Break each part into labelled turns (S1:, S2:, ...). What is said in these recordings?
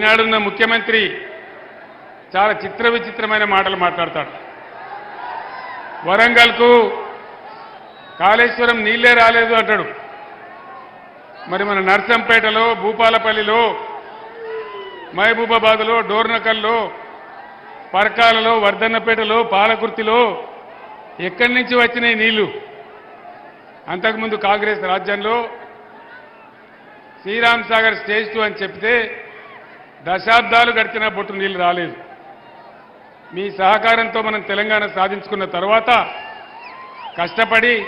S1: ఈనాడున్న ముఖ్యమంత్రి చాలా చిత్ర విచిత్రమైన మాటలు మాట్లాడతాడు. వరంగల్కు కాళేశ్వరం నీళ్ళే రాలేదు అంటాడు. మరి మన నర్సంపేటలో భూపాలపల్లిలో మహబూబాబాద్లో డోర్నకల్లో పరకాలలో వర్ధన్నపేటలో పాలకుర్తిలో ఎక్కడి నుంచి వచ్చినాయి నీళ్ళు? అంతకుముందు కాంగ్రెస్ రాజ్యంలో శ్రీరామ్ సాగర్ స్టేజ్ టూ అని చెప్తే దశాబ్దాలు గడిచిన బొట్టు నీళ్ళు రాలేదు. మీ సహకారంతో మనం తెలంగాణ సాధించుకున్న తర్వాత కష్టపడి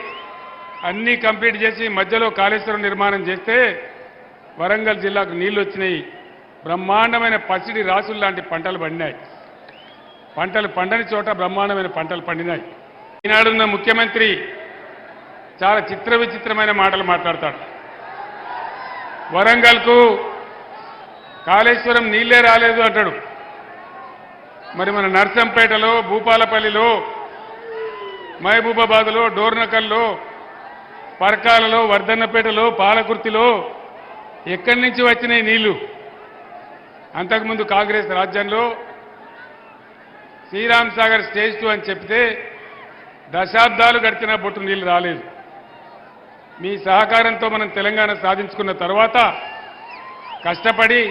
S1: అన్నీ కంప్లీట్ చేసి మధ్యలో కాళేశ్వరం నిర్మాణం చేస్తే వరంగల్ జిల్లాకు నీళ్ళు వచ్చినాయి. బ్రహ్మాండమైన పసిడి రాసులు లాంటి పంటలు పండినాయి. పంటలు పండని చోట బ్రహ్మాండమైన పంటలు పండినాయి. ఈనాడున్న ముఖ్యమంత్రి చాలా చిత్ర విచిత్రమైన మాటలు మాట్లాడతాడు. వరంగల్కు కాళేశ్వరం నీళ్ళే రాలేదు అంటాడు. మరి మన నర్సంపేటలో భూపాలపల్లిలో మహబూబాబాద్లో డోర్నకల్లో పరకాలలో వర్ధన్నపేటలో పాలకుర్తిలో ఎక్కడి నుంచి వచ్చినాయి నీళ్ళు అంతకుముందు కాంగ్రెస్ రాజ్యంలో శ్రీరామ్ సాగర్ స్టేజ్ టూ అని చెప్తే దశాబ్దాలు గడిచిన బొట్టు నీళ్ళు రాలేదు. మీ సహకారంతో మనం తెలంగాణ సాధించుకున్న తర్వాత కష్టపడి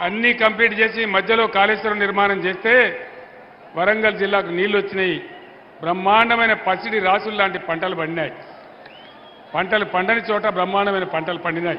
S1: అన్నీ కంప్లీట్ చేసి మధ్యలో కాళేశ్వరం నిర్మాణం చేస్తే వరంగల్ జిల్లాకు నీళ్ళు వచ్చినాయి. బ్రహ్మాండమైన పసిడి రాసులు లాంటి పంటలు పండినాయి. పంటలు పండని చోట బ్రహ్మాండమైన పంటలు పండినాయి.